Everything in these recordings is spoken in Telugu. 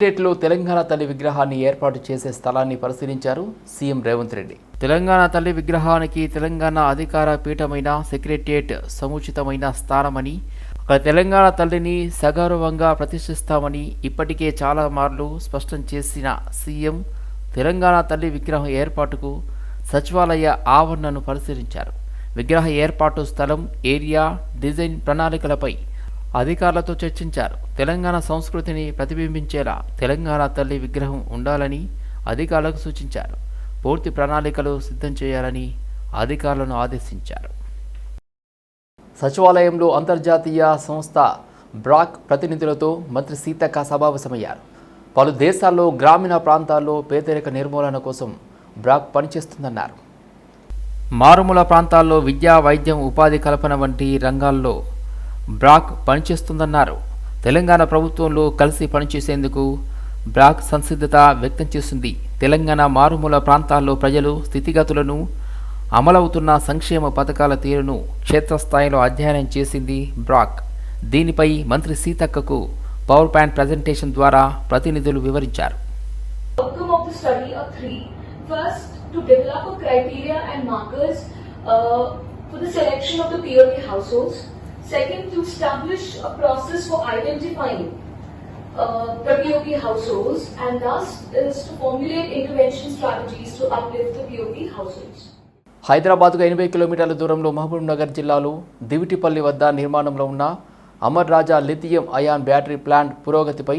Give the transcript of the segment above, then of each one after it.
స్టేట్లో తెలంగాణ తల్లి విగ్రహాన్ని ఏర్పాటు చేసే స్థలాన్ని పరిశీలించారు సీఎం రేవంత్ రెడ్డి. తెలంగాణ తల్లి విగ్రహానికి తెలంగాణ అధికార పీఠమైన సెక్రటేరియట్ సముచితమైన స్థానమని ఒక తెలంగాణ తల్లిని సగౌరవంగా ప్రతిష్ఠిస్తామని ఇప్పటికే చాలా మార్లు స్పష్టం చేసిన సీఎం తెలంగాణ తల్లి విగ్రహం ఏర్పాటుకు సచివాలయ ఆవరణను పరిశీలించారు. విగ్రహ ఏర్పాటు స్థలం ఏరియా డిజైన్ ప్రణాళికలపై అధికారులతో చర్చించారు. తెలంగాణ సంస్కృతిని ప్రతిబింబించేలా తెలంగాణ తల్లి విగ్రహం ఉండాలని అధికారులకు సూచించారు. పూర్తి ప్రణాళికలు సిద్ధం చేయాలని అధికారులను ఆదేశించారు. సచివాలయంలో అంతర్జాతీయ సంస్థ బ్రాక్ ప్రతినిధులతో మంత్రి సీతక్క సమావేశమయ్యారు. పలు దేశాల్లో గ్రామీణ ప్రాంతాల్లో పేదరిక నిర్మూలన కోసం బ్రాక్ పనిచేస్తుందన్నారు. మారుమూల ప్రాంతాల్లో విద్యా వైద్యం ఉపాధి కల్పన వంటి రంగాల్లో బ్రాక్ పనిచేస్తుందన్నారు. తెలంగాణ ప్రభుత్వంలో కలిసి పనిచేసేందుకు బ్రాక్ సంసిద్ధత వ్యక్తం చేసింది. తెలంగాణ మారుమూల ప్రాంతాల్లో ప్రజలు స్థితిగతులను అమలవుతున్న సంక్షేమ పథకాల తీరును క్షేత్రస్థాయిలో అధ్యయనం చేసింది బ్రాక్. దీనిపై మంత్రి సీతక్కకు పవర్ పాయింట్ ప్రజెంటేషన్ ద్వారా ప్రతినిధులు వివరించారు. Uh, for the selection of the POP households. Second, to establish a process for identifying uh, the POP households. And thus is to formulate intervention strategies to uplift the POP households. హైదరాబాద్కు ఎనభై కిలోమీటర్ల దూరంలో మహబూబ్నగర్ జిల్లాలో దివిటిపల్లి వద్ద నిర్మాణంలో ఉన్న Amar Raja lithium ion battery plant పురోగతిపై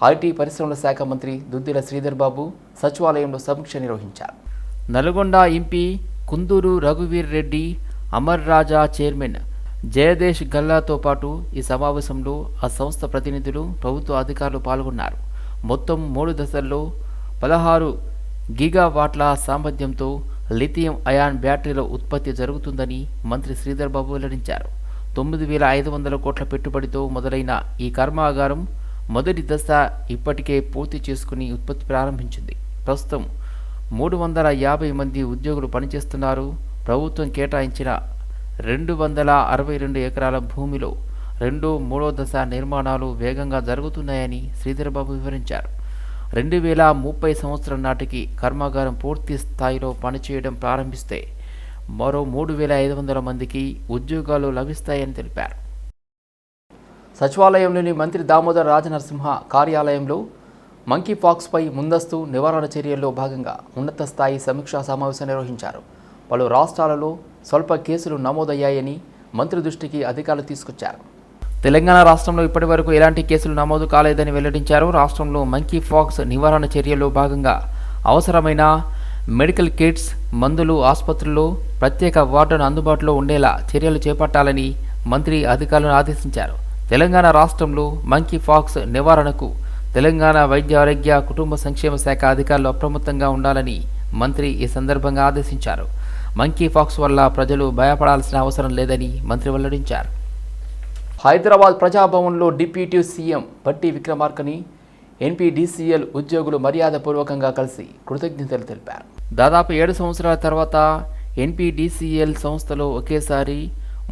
ఐటీ పరిశ్రమల శాఖ మంత్రి దుద్దిల శ్రీధర్ బాబు సచివాలయంలో సమీక్ష నిర్వహించారు నల్గొండ ఎంపీ కుందూరు రఘువీర్ రెడ్డి అమర్ రాజా చైర్మన్ జయదేశ్ గల్లాతో పాటు ఈ సమావేశంలో ఆ సంస్థ ప్రతినిధులు ప్రభుత్వ అధికారులు పాల్గొన్నారు. మొత్తం మూడు దశల్లో పదహారు గిగావాట్ల సామర్థ్యంతో లిథియం అయాన్ బ్యాటరీల ఉత్పత్తి జరుగుతుందని మంత్రి శ్రీధర్ బాబు వెల్లడించారు. తొమ్మిది వేల ఐదు వందల కోట్ల పెట్టుబడితో మొదలైన ఈ కర్మాగారం మొదటి దశ ఇప్పటికే పూర్తి చేసుకుని ఉత్పత్తి ప్రారంభించింది. ప్రస్తుతం మూడు వందల యాభై మంది ఉద్యోగులు పనిచేస్తున్నారు. ప్రభుత్వం కేటాయించిన రెండు వందల అరవై రెండు ఎకరాల భూమిలో రెండో మూడో దశ నిర్మాణాలు వేగంగా జరుగుతున్నాయని శ్రీధరబాబు వివరించారు. రెండు వేల ముప్పై సంవత్సరం నాటికి కర్మాగారం పూర్తి స్థాయిలో పనిచేయడం ప్రారంభిస్తే మరో మూడు వేల ఐదు వందల మందికి ఉద్యోగాలు లభిస్తాయని తెలిపారు. సచివాలయంలోని మంత్రి దామోదర్ రాజనరసింహ కార్యాలయంలో మంకీ పాక్స్పై ముందస్తు నివారణ చర్యల్లో భాగంగా ఉన్నత స్థాయి సమీక్షా సమావేశం నిర్వహించారు. పలు రాష్ట్రాలలో స్వల్ప కేసులు నమోదయ్యాయని మంత్రి దృష్టికి అధికారులు తీసుకొచ్చారు. తెలంగాణ రాష్ట్రంలో ఇప్పటివరకు ఎలాంటి కేసులు నమోదు కాలేదని వెల్లడించారు. రాష్ట్రంలో మంకీ ఫాక్స్ నివారణ చర్యల్లో భాగంగా అవసరమైన మెడికల్ కిట్స్ మందులు ఆసుపత్రుల్లో ప్రత్యేక వార్డును అందుబాటులో ఉండేలా చర్యలు చేపట్టాలని మంత్రి అధికారులను ఆదేశించారు. తెలంగాణ రాష్ట్రంలో మంకీ ఫాక్స్ నివారణకు తెలంగాణ వైద్య ఆరోగ్య కుటుంబ సంక్షేమ శాఖ అధికారులు అప్రమత్తంగా ఉండాలని మంత్రి ఈ సందర్భంగా ఆదేశించారు. మంకీ ఫాక్స్ వల్ల ప్రజలు భయపడాల్సిన అవసరం లేదని మంత్రి వెల్లడించారు. హైదరాబాద్ ప్రజాభవన్లో డిప్యూటీ సీఎం బట్టి విక్రమార్కని ఎన్పీడీసీఎల్ ఉద్యోగులు మర్యాదపూర్వకంగా కలిసి కృతజ్ఞతలు తెలిపారు. దాదాపు ఏడు సంవత్సరాల తర్వాత ఎన్పీడీసీఎల్ సంస్థలో ఒకేసారి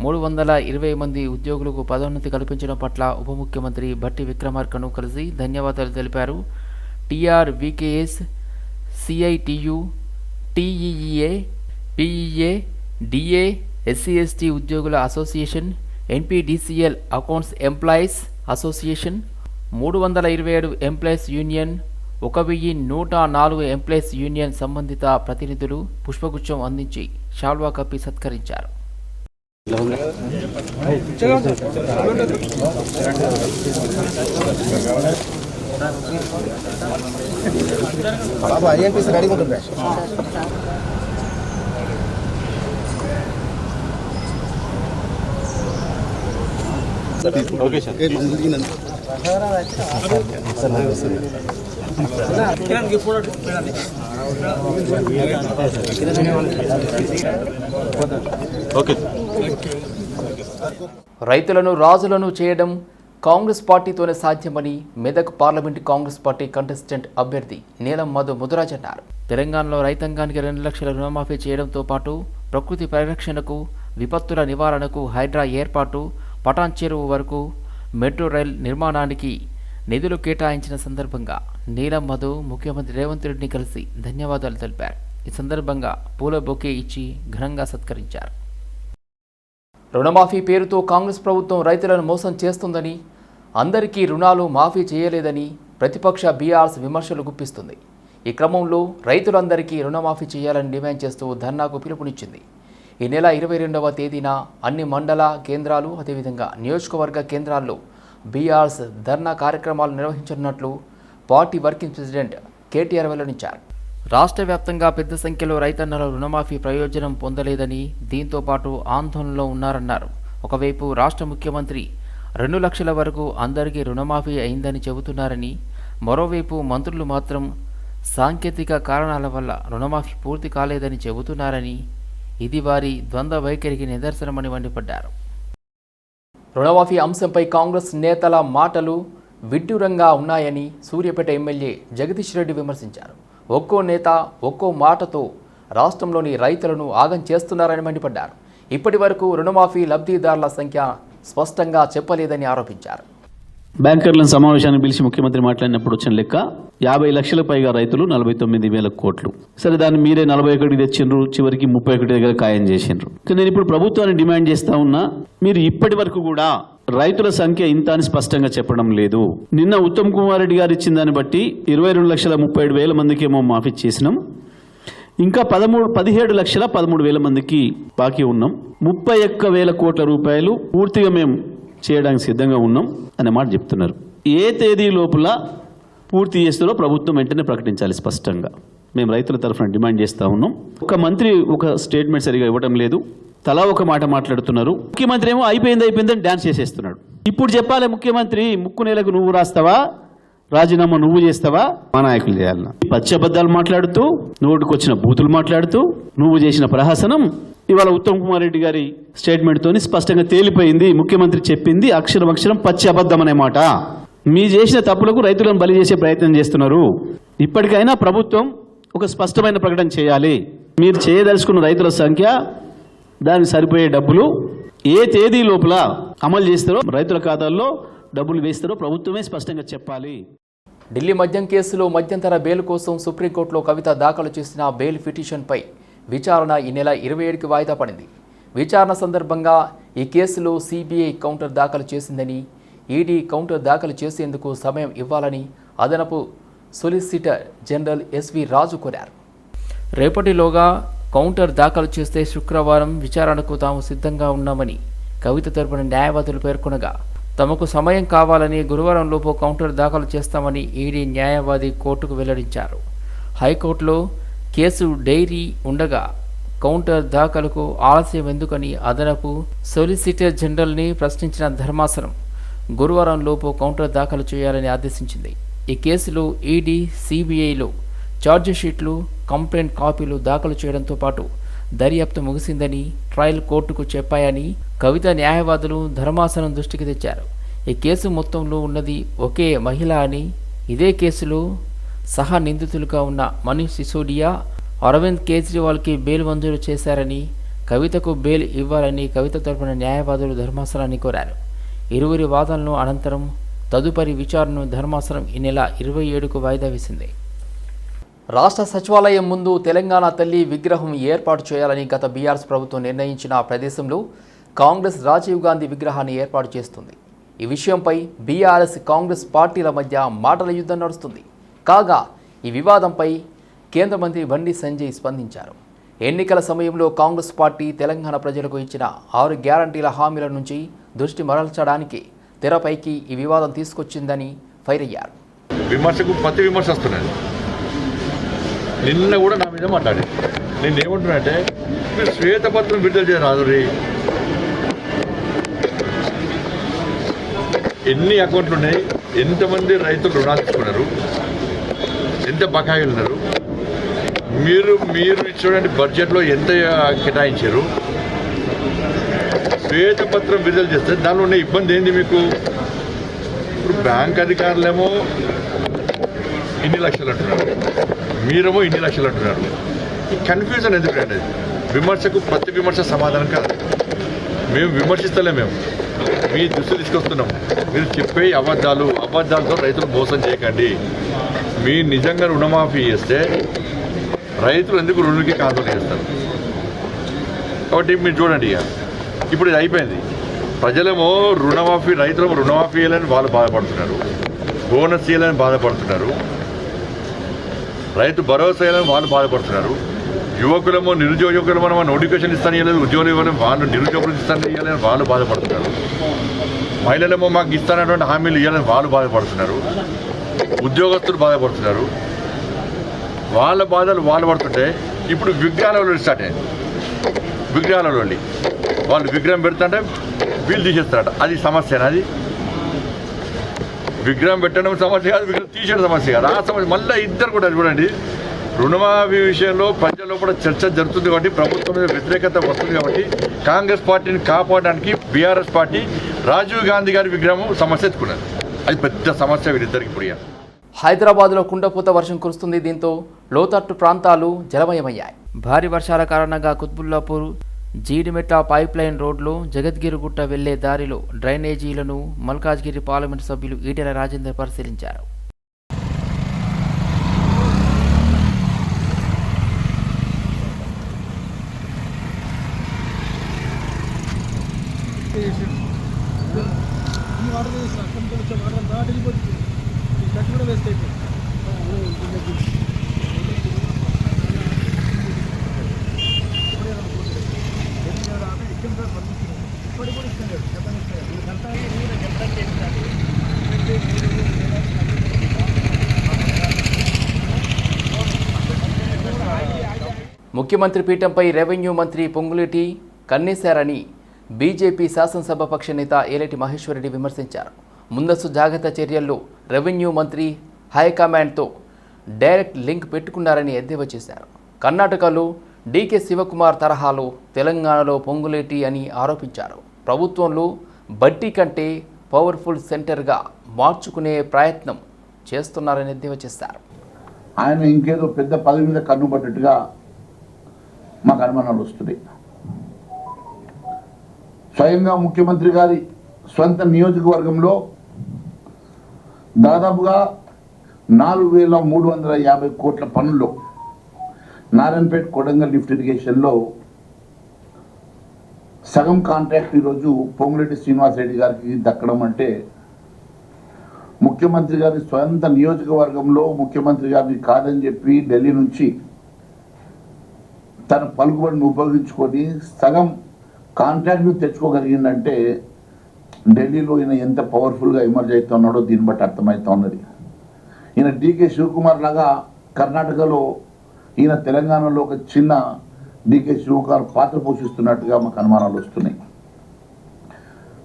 మూడు వందల ఇరవై మంది ఉద్యోగులకు పదోన్నతి కల్పించడం పట్ల ఉప ముఖ్యమంత్రి బట్టి విక్రమార్కను కలిసి ధన్యవాదాలు తెలిపారు. TR VKS CITU TEA PEA DA SC ST ఉద్యోగుల association NPDCL accounts employees association మూడు వందల ఇరవై ఏడు ఎంప్లాయీస్ యూనియన్ ఒక వెయ్యి నూట నాలుగు ఎంప్లాయీస్ యూనియన్ సంబంధిత ప్రతినిధులు పుష్పగుచ్చం అందించి షాల్వా కప్పి సత్కరించారు. బాబు ఓకే. సార్ రైతులను రాజులను చేయడం కాంగ్రెస్ పార్టీతోనే సాధ్యమని Medak parliament Congress party contestant అభ్యర్థి నీలం మధు ముదురాజ్ అన్నారు. తెలంగాణలో రైతాంగానికి రెండు లక్షల రుణమాఫీ చేయడంతో పాటు ప్రకృతి పరిరక్షణకు విపత్తుల నివారణకు హైడ్రా ఏర్పాటు పటాన్ చెరువు వరకు మెట్రో రైల్ నిర్మాణానికి నిధులు కేటాయించిన సందర్భంగా నీలం మధు ముఖ్యమంత్రి రేవంత్ రెడ్డిని కలిసి ధన్యవాదాలు తెలిపారు. ఈ సందర్భంగా పూల బొకే ఇచ్చి ఘనంగా సత్కరించారు. రుణమాఫీ పేరుతో కాంగ్రెస్ ప్రభుత్వం రైతులను మోసం చేస్తుందని అందరికీ రుణాలు మాఫీ చేయలేదని ప్రతిపక్ష బీఆర్ఎస్ విమర్శలు గుప్పిస్తుంది. ఈ క్రమంలో రైతులందరికీ రుణమాఫీ చేయాలని డిమాండ్ చేస్తూ ధర్నాకు పిలుపునిచ్చింది. ఈ నెల ఇరవై రెండవ తేదీన అన్ని మండల కేంద్రాలు అదేవిధంగా నియోజకవర్గ కేంద్రాల్లో బీఆర్స్ ధర్నా కార్యక్రమాలు నిర్వహించనున్నట్లు పార్టీ వర్కింగ్ ప్రెసిడెంట్ కేటీఆర్ వెల్లడించారు. రాష్ట్ర వ్యాప్తంగా పెద్ద సంఖ్యలో రైతన్నలు రుణమాఫీ ప్రయోజనం పొందలేదని దీంతో పాటు ఆందోళనలో ఉన్నారన్నారు. ఒకవైపు రాష్ట్ర ముఖ్యమంత్రి రెండు లక్షల వరకు అందరికీ రుణమాఫీ అయిందని చెబుతున్నారని మరోవైపు మంత్రులు మాత్రం సాంకేతిక కారణాల వల్ల రుణమాఫీ పూర్తి కాలేదని చెబుతున్నారని ఇది వారి ద్వంద్వ వైఖరికి నిదర్శనమని మండిపడ్డారు. రుణమాఫీ అంశంపై కాంగ్రెస్ నేతల మాటలు విడ్డూరంగా ఉన్నాయని సూర్యాపేట ఎమ్మెల్యే జగదీష్ రెడ్డి విమర్శించారు. ఒక్కో నేత ఒక్కో మాటతో రాష్ట్రంలోని రైతులను ఆగం చేస్తున్నారని మండిపడ్డారు. ఇప్పటి వరకు రుణమాఫీ లబ్ధిదారుల సంఖ్య స్పష్టంగా చెప్పలేదని ఆరోపించారు. బ్యాంకర్లను సమావేశానికి పిలిచి ముఖ్యమంత్రి మాట్లాడినప్పుడు వచ్చిన లెక్క యాభై లక్షల పైగా రైతులు నలభై తొమ్మిది వేల కోట్లు. సరే దాన్ని మీరే నలభై ఒకటికి తెచ్చిండ్రు చివరికి ముప్పై ఒకటి దగ్గర ఖాయం చేసిండ్రు. కానీ నేను ఇప్పుడు ప్రభుత్వాన్ని డిమాండ్ చేస్తా ఉన్నా మీరు ఇప్పటి వరకు కూడా రైతుల సంఖ్య ఇంత అని స్పష్టంగా చెప్పడం లేదు. నిన్న ఉత్తమ్ కుమార్ రెడ్డి గారు ఇచ్చిన దాన్ని బట్టి ఇరవై రెండు లక్షల ముప్పై ఏడు వేల మందికేమో మాఫీ చేసినాం. ఇంకా పదమూడు పదిహేడు లక్షల పదమూడు వేల మందికి బాకీ ఉన్నాం. ముప్పై ఒక్క వేల కోట్ల రూపాయలు పూర్తిగా మేము చేయడానికి సిద్ధంగా ఉన్నాం అనే మాట చెప్తున్నారు. ఏ తేదీ లోపల పూర్తి చేస్తారో ప్రభుత్వం వెంటనే ప్రకటించాలి స్పష్టంగా. మేము రైతుల తరఫున డిమాండ్ చేస్తా ఉన్నాం. ఒక మంత్రి ఒక స్టేట్మెంట్ సరిగా ఇవ్వడం లేదు. తలా ఒక మాట మాట్లాడుతున్నారు. ముఖ్యమంత్రి ఏమో అయిపోయింది అయిపోయిందని డాన్స్ చేసేస్తున్నాడు. ఇప్పుడు చెప్పాలి ముఖ్యమంత్రి ముక్కు నేలకు నువ్వు రాస్తావా? రాజీనామా నువ్వు చేస్తావా? మా నాయకులు చేయాలన్నా పచ్చి అబద్ధాలు మాట్లాడుతూ నోటికొచ్చిన బూతులు మాట్లాడుతూ నువ్వు చేసిన ప్రహసనం. ఇవాళ ఉత్తమ్ కుమార్ రెడ్డి గారి స్టేట్మెంట్ తోని స్పష్టంగా తేలిపోయింది ముఖ్యమంత్రి చెప్పింది అక్షరం అక్షరం పచ్చి అబద్ధం అనే మాట. మీ చేసిన తప్పులకు రైతులను బలి చేసే ప్రయత్నం చేస్తున్నారు. ఇప్పటికైనా ప్రభుత్వం ఒక స్పష్టమైన ప్రకటన చేయాలి. మీరు చేయదలుచుకున్న రైతుల సంఖ్య దానికి సరిపోయే డబ్బులు ఏ తేదీ లోపల అమలు చేస్తారో రైతుల ఖాతాల్లో డబ్బులు వేస్తారో ప్రభుత్వమే స్పష్టంగా చెప్పాలి. ఢిల్లీ మద్యం కేసులో మధ్యంతర బెయిల్ కోసం సుప్రీంకోర్టులో కవిత దాఖలు చేసిన బెయిల్ పిటిషన్పై విచారణ ఈ నెల ఇరవై ఏడుకి వాయిదా పడింది. విచారణ సందర్భంగా ఈ కేసులో సిబిఐ కౌంటర్ దాఖలు చేసిందని ఈడీ కౌంటర్ దాఖలు చేసేందుకు సమయం ఇవ్వాలని అదనపు సొలిసిటర్ జనరల్ ఎస్వి రాజు కోరారు. రేపటిలోగా కౌంటర్ దాఖలు చేస్తే శుక్రవారం విచారణకు తాము సిద్ధంగా ఉన్నామని కవిత తరపున న్యాయవాదులు పేర్కొనగా తమకు సమయం కావాలని గురువారంలోపు కౌంటర్ దాఖలు చేస్తామని ఈడీ న్యాయవాది కోర్టుకు వెల్లడించారు. హైకోర్టులో కేసు డైరీ ఉండగా కౌంటర్ దాఖలకు ఆలస్యం ఎందుకని అదనపు సొలిసిటర్ జనరల్ని ప్రశ్నించిన ధర్మాసనం గురువారం లోపు కౌంటర్ దాఖలు చేయాలని ఆదేశించింది. ఈ కేసులో ఈడీ సిబిఐలో ఛార్జిషీట్లు కంప్లైంట్ కాపీలు దాఖలు చేయడంతో పాటు దర్యాప్తు ముగిసిందని ట్రయల్ కోర్టుకు చెప్పాయని కవిత న్యాయవాదులు ధర్మాసనం దృష్టికి తెచ్చారు. ఈ కేసు మొత్తంలో ఉన్నది ఒకే మహిళ అని ఇదే కేసులో సహా నిందితులుగా ఉన్న మనీష్ సిసోడియా అరవింద్ కేజ్రీవాల్కి బెయిల్ మంజూరు చేశారని కవితకు బెయిల్ ఇవ్వాలని కవిత తరపున న్యాయవాదులు ధర్మాసనాన్ని కోరారు. ఇరువురి వాదనలు అనంతరం తదుపరి విచారణను ధర్మాసనం ఈ నెల ఇరవై ఏడుకు వాయిదా వేసింది. రాష్ట్ర సచివాలయం ముందు తెలంగాణ తల్లి విగ్రహం ఏర్పాటు చేయాలని గత బీఆర్ఎస్ ప్రభుత్వం నిర్ణయించిన ప్రదేశంలో కాంగ్రెస్ రాజీవ్ గాంధీ విగ్రహాన్ని ఏర్పాటు చేస్తుంది. ఈ విషయంపై బీఆర్ఎస్ కాంగ్రెస్ పార్టీల మధ్య మాటల యుద్ధం నడుస్తుంది. కాగా ఈ వివాదంపై కేంద్ర మంత్రి బండి సంజయ్ స్పందించారు. ఎన్నికల సమయంలో కాంగ్రెస్ పార్టీ తెలంగాణ ప్రజలకు ఇచ్చిన ఆరు గ్యారంటీల హామీల నుంచి దృష్టి మరల్చడానికి తెరపైకి ఈ వివాదం తీసుకొచ్చిందని ఫైర్ అయ్యారు. విమర్శకు ప్రతి విమర్శ వస్తున్నది నిన్న కూడా నా మీద మాట్లాడే. నేను ఏమంటున్నానంటే మీరు శ్వేతపత్రం విడుదల చేయరాదు రీ ఎన్ని అకౌంట్లు ఉన్నాయి? ఎంతమంది రైతులు రుణాలు తీసుకున్నారు? ఎంత బకాయిలు ఉన్నారు? మీరు మీరు ఇచ్చినటువంటి బడ్జెట్లో ఎంత కేటాయించారు? శ్వేతపత్రం విడుదల చేస్తే దానిలో ఉన్న ఇబ్బంది ఏంది మీకు? ఇప్పుడు బ్యాంక్ అధికారులేమో ఇన్ని లక్షలు అంటున్నారు. మీరేమో ఇన్ని లక్షలు అంటున్నారు. ఈ కన్ఫ్యూజన్ ఎందుకండి విమర్శకు ప్రతి విమర్శ సమాధానం కాదు. మేము విమర్శిస్తలే మేము. మీ దృష్టి తీసుకొస్తున్నాం. మీరు చెప్పే అబద్ధాలు అబద్ధాలతో రైతులు మోసం చేయకండి. మీ నిజంగా రుణమాఫీ చేస్తే రైతులు ఎందుకు రుణుకి కాంతలు చేస్తారు? కాబట్టి మీరు చూడండి ఇక. ఇప్పుడు ఇది అయిపోయింది. ప్రజలేమో రుణమాఫీ రైతులు రుణమాఫీ చేయాలని వాళ్ళు బాధపడుతున్నారు. బోనస్ చేయాలని బాధపడుతున్నారు. రైతు భరోసా ఇవ్వాలని వాళ్ళు బాధపడుతున్నారు. యువకులము నిరుద్యోగ మనం నోటిఫికేషన్ ఇస్తాను ఇవ్వలేదు ఉద్యోగులు ఇవ్వాలని వాళ్ళు నిరుద్యోగులు ఇస్తాను ఇవ్వాలని వాళ్ళు బాధపడుతున్నారు. మహిళలేమో మాకు ఇస్తానటువంటి హామీలు ఇవ్వాలని వాళ్ళు బాధపడుతున్నారు. ఉద్యోగస్తులు బాధపడుతున్నారు. వాళ్ళ బాధలు వాళ్ళు పడుతుంటే ఇప్పుడు విగ్రహాలలో స్టార్ట్ అయింది విగ్రహాలలో వాళ్ళు విగ్రహం పెడుతుంటే వీళ్ళు తీసేస్తారట. అది సమస్యనా అది విగ్రహం పెట్టడం సమస్య కాదు విగ్రహం తీసేయడం సమస్య కాదు. ఆ సమస్య మళ్ళీ ఇద్దరు కూడా చూడండి. రుణమాఫీ విషయంలో ప్రజల్లో కూడా చర్చ జరుగుతుంది కాబట్టి ప్రభుత్వం మీద వ్యతిరేకత వస్తుంది కాబట్టి కాంగ్రెస్ పార్టీని కాపాడడానికి బీఆర్ఎస్ పార్టీ రాజీవ్ గాంధీ గారి విగ్రహం సమస్య ఎత్తుకున్నది. అది పెద్ద సమస్య వీరిద్దరికి ఇప్పుడు హైదరాబాద్లో కుండపోత వర్షం కురుస్తుంది. దీంతో లోతట్టు ప్రాంతాలు జలమయమయ్యాయి. భారీ వర్షాల కారణంగా కుత్బుల్లాపూర్ జీడిమెట్ల పైప్లైన్ రోడ్లో జగద్గిరిగుట్ట వెళ్ళే దారిలో డ్రైనేజీలను మల్కాజ్గిరి పార్లమెంటు సభ్యులు ఈటెల రాజేందర్ పరిశీలించారు. ముఖ్యమంత్రి పీఠంపై రెవెన్యూ మంత్రి పొంగులేటి కన్నేశారని బీజేపీ శాసనసభాపక్ష నేత ఏలేటి మహేశ్వరరెడ్డి విమర్శించారు. ముందస్తు జాగ్రత్త చర్యల్లో రెవెన్యూ మంత్రి హైకమాండ్తో డైరెక్ట్ లింక్ పెట్టుకున్నారని ఎద్దేవా చేశారు. కర్ణాటకలో డీకే శివకుమార్ తరహాలో తెలంగాణలో పొంగులేటి అని ఆరోపించారు. ప్రభుత్వంలో బట్టి కంటే పవర్ఫుల్ సెంటర్గా మార్చుకునే ప్రయత్నం చేస్తున్నారని ఎద్దేవా చేశారు. ఆయన ఇంకేదో పెద్ద పదవి మీద కన్నుపడ్డట్టుగా మాకు అనుమానాలు వస్తున్నాయి. స్వయంగా ముఖ్యమంత్రి గారి స్వంత నియోజకవర్గంలో దాదాపుగా నాలుగు వేల మూడు వందల యాభై కోట్ల పనుల్లో నారాయణపేట కొడంగల్ లిఫ్ట్ ఇరిగేషన్లో సగం కాంట్రాక్ట్ ఈరోజు పొంగులేటి శ్రీనివాసరెడ్డి గారికి దక్కడం అంటే ముఖ్యమంత్రి గారి స్వంత నియోజకవర్గంలో ముఖ్యమంత్రి గారిని కాదని చెప్పి ఢిల్లీ నుంచి తన పలుకుబడిని ఉపయోగించుకొని సగం కాంట్రాక్ట్ను తెచ్చుకోగలిగిందంటే ఢిల్లీలో ఈయన ఎంత పవర్ఫుల్గా ఎమర్జ్ అవుతున్నాడో దీన్ని బట్టి అర్థమవుతా ఉన్నది. ఈయన డీకే శివకుమార్ లాగా కర్ణాటకలో ఈయన తెలంగాణలో ఒక చిన్న డీకే శివకుమార్ పాత్ర పోషిస్తున్నట్టుగా మాకు అనుమానాలు వస్తున్నాయి.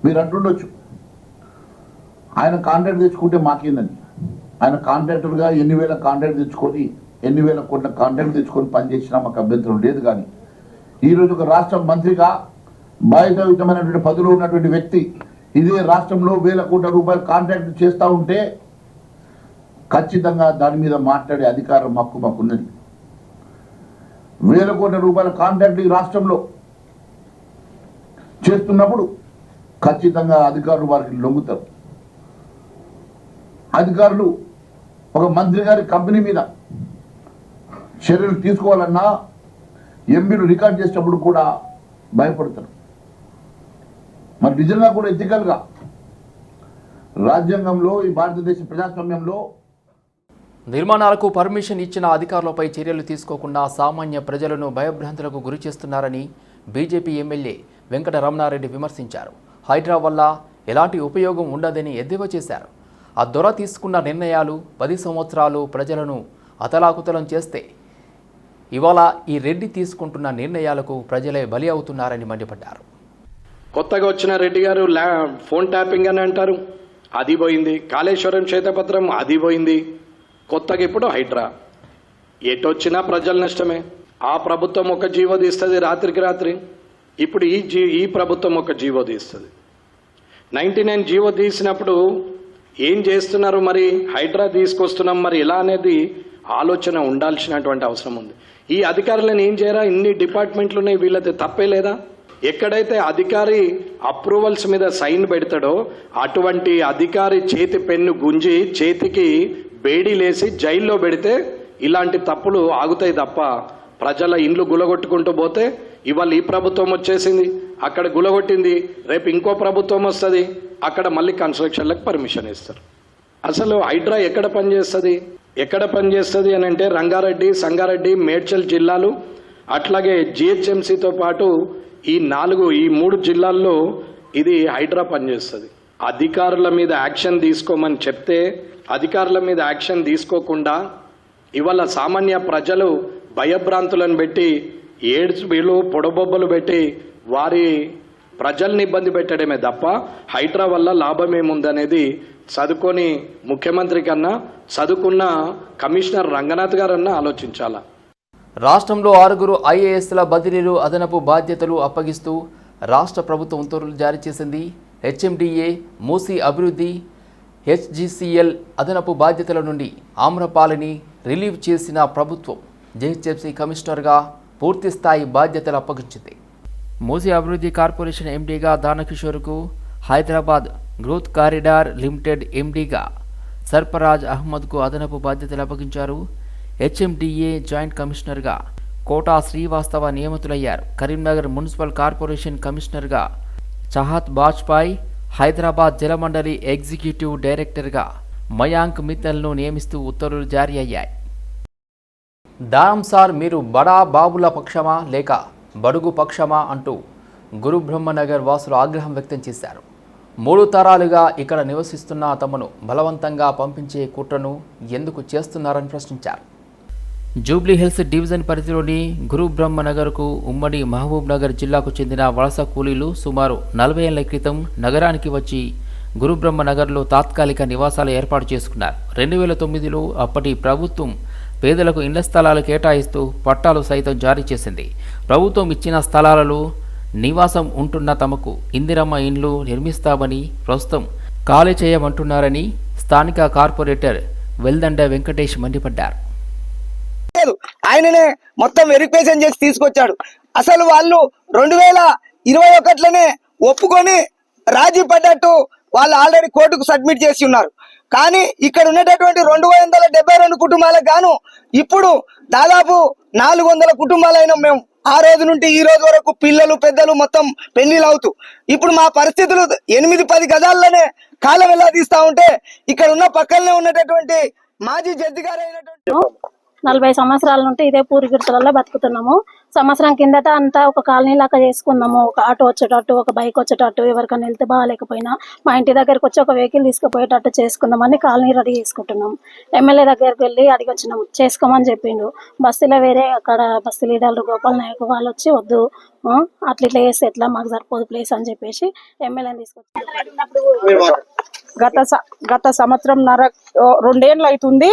మీరు అంటుండొచ్చు. ఆయన కాంట్రాక్ట్ తెచ్చుకుంటే మాకేందని? ఆయన కాంట్రాక్టర్గా ఎన్ని వేల కాంట్రాక్ట్ తెచ్చుకొని ఎన్ని వేల కోట్ల కాంట్రాక్ట్ తెచ్చుకొని పనిచేసినా మాకు అభ్యంతరం లేదు కానీ ఈరోజు ఒక రాష్ట్ర మంత్రిగా బాధ్యతాయుతమైనటువంటి పదవిలో ఉన్నటువంటి వ్యక్తి ఇదే రాష్ట్రంలో వేల కోట్ల రూపాయలు కాంట్రాక్ట్ చేస్తూ ఉంటే ఖచ్చితంగా దాని మీద మాట్లాడే అధికారం హక్కు మాకున్నది వేల కోట్ల రూపాయల కాంట్రాక్ట్ ఈ రాష్ట్రంలో చేస్తున్నప్పుడు ఖచ్చితంగా అధికారులు వారికి లొంగుతారు. అధికారులు ఒక మంత్రి గారి కంపెనీ మీద చర్యలు తీసుకోవాలన్నా ఎంపీలు రికార్డ్ చేసేటప్పుడు కూడా భయపడతారు. మరి నిజంగా కూడా ఎథికల్గా రాజ్యాంగంలో ఈ భారతదేశ ప్రజాస్వామ్యంలో నిర్మాణాలకు పర్మిషన్ ఇచ్చిన అధికారులపై చర్యలు తీసుకోకుండా సామాన్య ప్రజలను భయభ్రాంతులకు గురి చేస్తున్నారని బీజేపీ ఎమ్మెల్యే వెంకట రమణారెడ్డి విమర్శించారు. హైడ్రా వల్ల ఎలాంటి ఉపయోగం ఉండదని ఎద్దేవా చేశారు. ఆ దొర తీసుకున్న నిర్ణయాలు పది సంవత్సరాలు ప్రజలను అతలాకుతలం చేస్తే ఇవాళ ఈ రెడ్డి తీసుకుంటున్న నిర్ణయాలకు ప్రజలే బలి అవుతున్నారని మండిపడ్డారు. కొత్తగా వచ్చిన రెడ్డి గారు ల్యా ఫోన్ ట్యాపింగ్ అని అంటారు. అది పోయింది. కాళేశ్వరం శ్వేతపత్రం అది పోయింది. కొత్తగా ఇప్పుడు హైడ్రా. ఎటొచ్చినా ప్రజల నష్టమే. ఆ ప్రభుత్వం ఒక జీవో తీస్తుంది రాత్రికి రాత్రి. ఇప్పుడు ఈ జీ ఈ ప్రభుత్వం ఒక జీవో తీస్తుంది. నైంటీ నైన్ జీవో తీసినప్పుడు ఏం చేస్తున్నారు మరి? హైడ్రా తీసుకొస్తున్నాం మరి ఇలా అనేది ఆలోచన ఉండాల్సినటువంటి అవసరం ఉంది. ఈ అధికారులను ఏం చేయరా? ఇన్ని డిపార్ట్మెంట్లు ఉన్నాయి వీళ్ళది తప్పే లేదా? ఎక్కడైతే అధికారి అప్రూవల్స్ మీద సైన్ పెడతాడో అటువంటి అధికారి చేతి పెన్ను గుంజి చేతికి బేడీలేసి జైల్లో పెడితే ఇలాంటి తప్పులు ఆగుతాయి తప్ప ప్రజల ఇండ్లు గులగొట్టుకుంటూ పోతే ఇవాళ ఈ ప్రభుత్వం వచ్చేసింది. అక్కడ గులగొట్టింది రేపు ఇంకో ప్రభుత్వం వస్తుంది. అక్కడ మళ్ళీ కన్స్ట్రక్షన్లకు పర్మిషన్ ఇస్తారు. అసలు హైడ్రా ఎక్కడ పనిచేస్తుంది? ఎక్కడ పనిచేస్తుంది అని అంటే రంగారెడ్డి సంగారెడ్డి మేడ్చల్ జిల్లాలు అట్లాగే జిహెచ్ఎంసీతో పాటు ఈ నాలుగు ఈ మూడు జిల్లాల్లో ఇది హైడ్రా పనిచేస్తుంది. అధికారుల మీద యాక్షన్ తీసుకోమని చెప్తే అధికారుల మీద యాక్షన్ తీసుకోకుండా ఇవాళ సామాన్య ప్రజలు భయభ్రాంతులను పెట్టి ఏడ్స్ వీళ్ళు పొడబొబ్బలు పెట్టి వారి ప్రజల్ని ఇబ్బంది పెట్టడమే తప్ప హైడ్రా వల్ల లాభం ఏముందనేది చదువుకొని ముఖ్యమంత్రి కన్నా చదువుకున్న కమిషనర్ రంగనాథ్ గారన్నా ఆలోచించాలా? రాష్ట్రంలో ఆరుగురు ఐఏఎస్ల బదిలీలు అదనపు బాధ్యతలు అప్పగిస్తూ రాష్ట్ర ప్రభుత్వం ఉత్తర్వులు జారీ చేసింది హెచ్ఎండిఏ మూసీ అభివృద్ధి హెచ్జిసిఎల్ అదనపు బాధ్యతల నుండి ఆమ్రపాలిని రిలీవ్ చేసిన ప్రభుత్వం జెహెచ్ఎంసీ కమిషనర్గా పూర్తి స్థాయి బాధ్యతలు అప్పగించింది. మూసీ అభివృద్ధి కార్పొరేషన్ ఎండీగా దానకిషోర్కు హైదరాబాద్ గ్రోత్ కారిడార్ లిమిటెడ్ ఎండీగా సర్ఫరాజ్ అహ్మద్కు అదనపు బాధ్యతలు అప్పగించారు. హెచ్ఎండిఏ జాయింట్ కమిషనర్గా కోటా శ్రీవాస్తవ నియమితులయ్యారు. కరీంనగర్ మున్సిపల్ కార్పొరేషన్ కమిషనర్గా చహాత్ బాజ్పాయ్ హైదరాబాద్ జలమండలి ఎగ్జిక్యూటివ్ డైరెక్టర్గా మయాంక్ మిత్తల్ను నియమిస్తూ ఉత్తర్వులు జారీ అయ్యాయి. దానం సార్ మీరు బడా బాబుల పక్షమా లేక బడుగు పక్షమా అంటూ గురు బ్రహ్మనగర్ వాసులు ఆగ్రహం వ్యక్తం చేశారు. మూడు తరాలుగా ఇక్కడ నివసిస్తున్న తమను బలవంతంగా పంపించే కుట్రను ఎందుకు చేస్తున్నారని ప్రశ్నించారు. జూబ్లీ హిల్స్ డివిజన్ పరిధిలోని గురుబ్రహ్మ నగర్కు ఉమ్మడి మహబూబ్ నగర్ జిల్లాకు చెందిన వలస కూలీలు సుమారు నలభై ఏళ్ళ క్రితం నగరానికి వచ్చి గురుబ్రహ్మ నగర్లో తాత్కాలిక నివాసాలు ఏర్పాటు చేసుకున్నారు. రెండు వేల తొమ్మిదిలో అప్పటి ప్రభుత్వం పేదలకు ఇండ్ల స్థలాలు కేటాయిస్తూ పట్టాలు సైతం జారీ చేసింది. ప్రభుత్వం ఇచ్చిన స్థలాలలో నివాసం ఉంటున్న తమకు ఇందిరమ్మ ఇండ్లు నిర్మిస్తామని ప్రస్తుతం ఖాళీ చేయమంటున్నారని స్థానిక కార్పొరేటర్ వెల్దండ వెంకటేష్ మండిపడ్డారు. ఆయననే మొత్తం వెరిఫికేషన్ చేసి తీసుకొచ్చాడు. అసలు వాళ్ళు రెండు వేల ఇరవై ఒకటిలోనే ఒప్పుకొని రాజీ పడ్డట్టు వాళ్ళు ఆల్రెడీ కోర్టుకు సబ్మిట్ చేసి ఉన్నారు. కానీ ఇక్కడ ఉన్నటువంటి రెండు వందల డెబ్బై రెండు కుటుంబాలకు గాను ఇప్పుడు దాదాపు నాలుగు వందల కుటుంబాలైన మేము ఆ రోజు నుండి ఈ రోజు వరకు పిల్లలు పెద్దలు మొత్తం పెళ్ళిలు అవుతూ. ఇప్పుడు మా పరిస్థితులు ఎనిమిది పది గదాల్లోనే కాలం ఎలా తీస్తా ఉంటే ఇక్కడ ఉన్న పక్కనే ఉన్నటువంటి మాజీ జడ్జి గారు అయినటువంటి నలభై సంవత్సరాల నుండి ఇదే పూరిగిడతలలో బతుకుతున్నాము. సంవత్సరం కిందట అంతా ఒక కాలనీ లాగా చేసుకున్నాము. ఒక ఆటో వచ్చేటట్టు ఒక బైక్ వచ్చేటట్టు ఎవరికైనా వెళ్తే బాగాలేకపోయినా మా ఇంటి దగ్గరకు వచ్చి ఒక వెహికల్ తీసుకుపోయేటట్టు చేసుకుందామని కాలనీ రెడీ చేసుకుంటున్నాం. ఎమ్మెల్యే దగ్గరికి వెళ్ళి అడిగి వచ్చినాం చేసుకోమని చెప్పిండు. బస్సులో వేరే అక్కడ బస్సు లీడర్లు గోపాల్ నాయక్ వాళ్ళు వచ్చి వద్దు. అట్లా ఇట్లా చేస్తే ఎట్లా? మాకు సరిపోదు ప్లేస్ అని చెప్పేసి ఎమ్మెల్యేని తీసుకొచ్చి గత గత సంవత్సరం నర రెండేళ్ళు అవుతుంది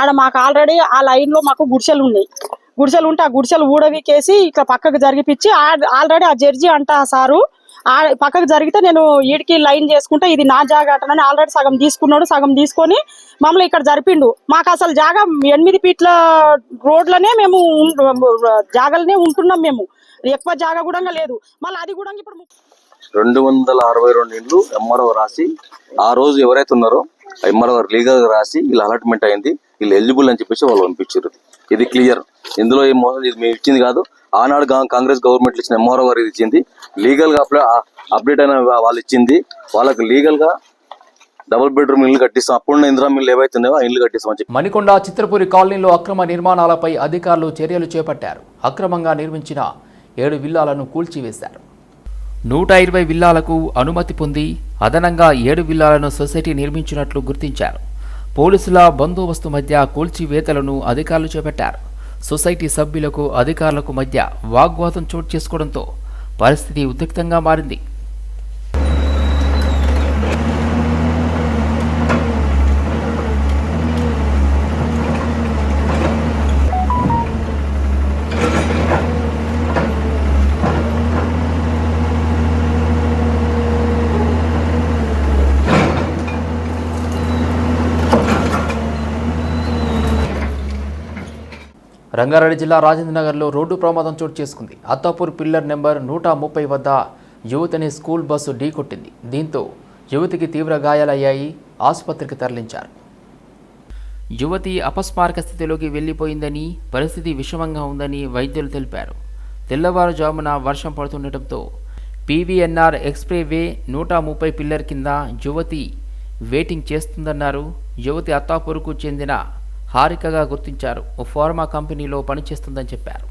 ఆడ మాకు ఆల్రెడీ ఆ లైన్లో మాకు గుడిసెలు ఉన్నాయి. గుడిసెలు ఉంటే ఆ గుడిసెలు ఊడవికేసి ఇక్కడ పక్కకు జరిగిపించి ఆల్రెడీ ఆ జడ్జి అంట సారు. ఆ పక్కకు జరిగితే నేను ఈడికి లైన్ చేసుకుంటే ఇది నా జాగా ఆల్రెడీ సగం తీసుకున్నాడు సగం తీసుకొని మమ్మల్ని ఇక్కడ జరిపిండు. మాకు అసలు జాగా ఎనిమిది ఫీట్ల రోడ్లనే మేము జాగలనే జాగాలనే ఉంటున్నాం మేము. ఎక్కువ జాగా కూడా లేదు. మళ్ళీ అది కూడా ఇప్పుడు రెండు వందల అరవై రెండు ఇండ్లు ఎంఆర్ఓ రాసి ఆ రోజు ఎవరైతే ఉన్నారో ఎంఆర్ఓ లీగల్ రాసి వీళ్ళు అలాట్మెంట్ అయింది వీళ్ళు ఎలిజిబుల్ అని చెప్పేసి వాళ్ళు పంపించారు. ఇది క్లియర్. ఇందులో ఏం మోసం ఇది మేము ఇచ్చింది కాదు. ఆనాడు కాంగ్రెస్ గవర్నమెంట్ ఇచ్చిన ఎంఆర్ఓ గారు ఇది ఇచ్చింది. లీగల్గా అప్లై అప్డేట్ అయిన వాళ్ళు ఇచ్చింది. వాళ్ళకి లీగల్గా డబుల్ బెడ్రూమ్ ఇల్లు కట్టిస్తాం. అప్పుడున్న ఇందిరా మిల్లు ఏవైతే ఉన్నాయో ఆ ఇల్లు కట్టిస్తామని చెప్పి. మణికొండ చిత్రపురి కాలనీలో అక్రమ నిర్మాణాలపై అధికారులు చర్యలు చేపట్టారు. అక్రమంగా నిర్మించిన ఏడు విల్లాలను కూల్చివేశారు. నూట ఇరవై విల్లాలకు అనుమతి పొంది అదనంగా ఏడు విల్లాలను సొసైటీ నిర్మించినట్లు గుర్తించారు. పోలీసుల బందోబస్తు మధ్య కూల్చివేతలను అధికారులు చేపట్టారు. సొసైటీ సభ్యులకు అధికారులకు మధ్య వాగ్వాదం చోటు చేసుకోవడంతో పరిస్థితి ఉద్రిక్తంగా మారింది. రంగారెడ్డి జిల్లా రాజేంద్ర నగర్లో రోడ్డు ప్రమాదం చోటు చేసుకుంది. అత్తాపూర్ పిల్లర్ నెంబర్ నూట ముప్పై వద్ద యువతిని స్కూల్ బస్సు ఢీకొట్టింది దీంతో యువతికి తీవ్ర గాయాలయ్యాయి. ఆసుపత్రికి తరలించారు. యువతి అపస్మారక స్థితిలోకి వెళ్ళిపోయిందని పరిస్థితి విషమంగా ఉందని వైద్యులు తెలిపారు. తెల్లవారుజామున వర్షం పడుతుండటంతో పీవీఎన్ఆర్ ఎక్స్ప్రే వే నూట ముప్పై పిల్లర్ కింద యువతి వెయిటింగ్ చేస్తుందన్నారు. యువతి అత్తాపూర్కు చెందిన హారికగా గుర్తించారు. ఓ ఫార్మా కంపెనీలో పనిచేస్తుందని చెప్పారు.